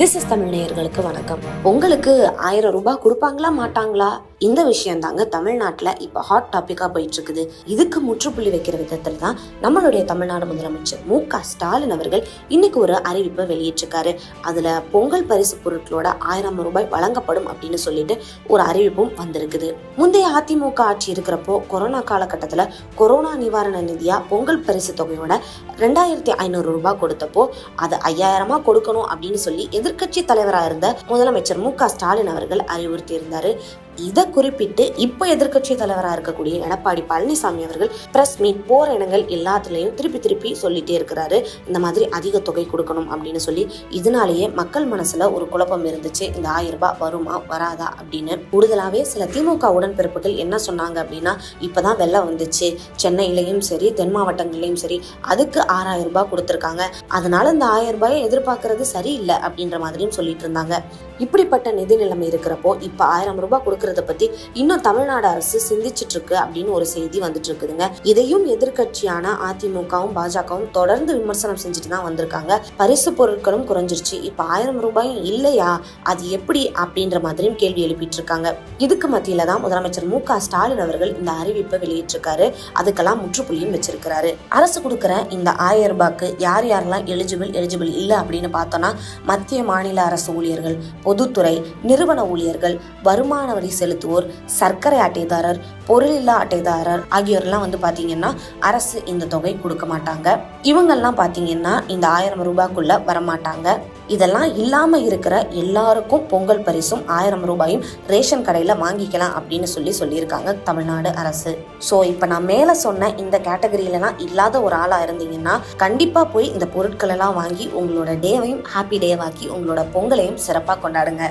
This is Tamil நேயர்களுக்கு வணக்கம். உங்களுக்கு ஆயிரம் ரூபாய் கொடுப்பாங்களா மாட்டாங்களா? இந்த விஷயம் தாங்க தமிழ்நாட்டில் இப்போ ஹாட் டாப்பிக்காக போயிட்டு இருக்குது இதுக்கு முற்றுப்புள்ளி வைக்கிற விதத்தில் தான் நம்மளுடைய தமிழ்நாடு முதலமைச்சர் மு க ஸ்டாலின் அவர்கள் இன்னைக்கு ஒரு அறிவிப்பை வெளியிட்டிருக்காரு. அதில் பொங்கல் பரிசு பொருட்களோட ஆயிரம் ரூபாய் வழங்கப்படும் அப்படின்னு சொல்லிட்டு ஒரு அறிவிப்பும் வந்திருக்குது. முந்தைய அதிமுக ஆட்சி இருக்கிறப்போ கொரோனா காலகட்டத்தில் கொரோனா நிவாரண நிதியா பொங்கல் பரிசு தொகையோட ரெண்டாயிரத்தி ஐநூறு ரூபாய் கொடுத்தப்போ அது ஐயாயிரமா கொடுக்கணும் அப்படின்னு சொல்லி எதிர்க்கட்சி தலைவராக இருந்த முதலமைச்சர் மு க ஸ்டாலின் அவர்கள் அறிவுறுத்தி இருந்தாரு இதை குறிப்பிட்டு இப்போ எதிர்க்கட்சி தலைவராக இருக்கக்கூடிய எடப்பாடி பழனிசாமி அவர்கள் பிரஸ் மீட் போற இடங்கள் எல்லாத்துலேயும் திருப்பி திருப்பி சொல்லிட்டே இருக்கிறாரு. இந்த மாதிரி அதிக தொகை கொடுக்கணும் அப்படின்னு சொல்லி இதனாலேயே மக்கள் மனசுல ஒரு குழப்பம் இருந்துச்சு. இந்த ஆயிரம் ரூபாய் வருமா வராதா அப்படின்னு கூடுதலாகவே சில திமுக உடன்பிறப்புகள் என்ன சொன்னாங்க அப்படின்னா இப்பதான் வெள்ளம் வந்துச்சு. சென்னையிலையும் சரி தென் மாவட்டங்கள்லையும் சரி அதுக்கு ஆறாயிரம் ரூபாய் கொடுத்துருக்காங்க. அதனால இந்த ஆயிரம் ரூபாயை எதிர்பார்க்கறது சரியில்லை அப்படின்ற மாதிரியும் சொல்லிட்டு இருந்தாங்க. இப்படிப்பட்ட நிதி நிலைமை இருக்கிறப்போ இப்போ ஆயிரம் ரூபாய் கொடுக்கறத பத்தி இன்னும் தமிழ்நாடு அரசு சிந்திச்சுட்டு இருக்கு அப்படின்னு ஒரு செய்தி வந்துட்டு இருக்குதுங்க இதையும் எதிர்கட்சியான அதிமுகவும் பாஜகவும் தொடர்ந்து விமர்சனம் செஞ்சுட்டு தான் வந்திருக்காங்க. பரிசு பொருட்களும் குறைஞ்சிருச்சு. இப்ப ஆயிரம் ரூபாயும் இல்லையா? அது எப்படி? அப்படின்ற மாதிரியும் கேள்வி எழுப்பிட்டு இருக்காங்க இதுக்கு மத்தியில தான் முதலமைச்சர் மு க ஸ்டாலின் அவர்கள் இந்த அறிவிப்பை வெளியிட்டிருக்காரு. அதுக்கெல்லாம் முற்றுப்புள்ளியும் வச்சிருக்கிறாரு. அரசு கொடுக்குற இந்த ஆயிரம் ரூபாய்க்கு யார் யாரெல்லாம் எலிஜிபிள் எலிஜிபிள் இல்லை அப்படின்னு பார்த்தோம்னா மத்திய மாநில அரசு ஊழியர்கள் பொதுத்துறை நிறுவன ஊழியர்கள் வருமான வரி செலுத்துவோர் சர்க்கரை அட்டைதாரர் பொருளில்லா அட்டைதாரர் ஆகியோர்லாம் வந்து பார்த்தீங்கன்னா அரசு இந்த தொகை கொடுக்க மாட்டாங்க. இவங்கெல்லாம் பார்த்தீங்கன்னா இந்த ஆயிரம் ரூபாய்க்குள்ள வரமாட்டாங்க. இதெல்லாம் இல்லாம இருக்கிற எல்லாருக்கும் பொங்கல் பரிசும் ஆயிரம் ரூபாயும் ரேஷன் கடையில வாங்கிக்கலாம் அப்படின்னு சொல்லி சொல்லியிருக்காங்க தமிழ்நாடு அரசு. ஸோ இப்போ நான் மேலே சொன்ன இந்த கேட்டகரியிலலாம் இல்லாத ஒரு ஆளா இருந்தீங்கன்னா கண்டிப்பா போய் இந்த பொருட்கள் எல்லாம் வாங்கி உங்களோட டேவையும் ஹாப்பி டேவாக்கி உங்களோட பொங்கலையும் சிறப்பாக கொண்டாடுங்க.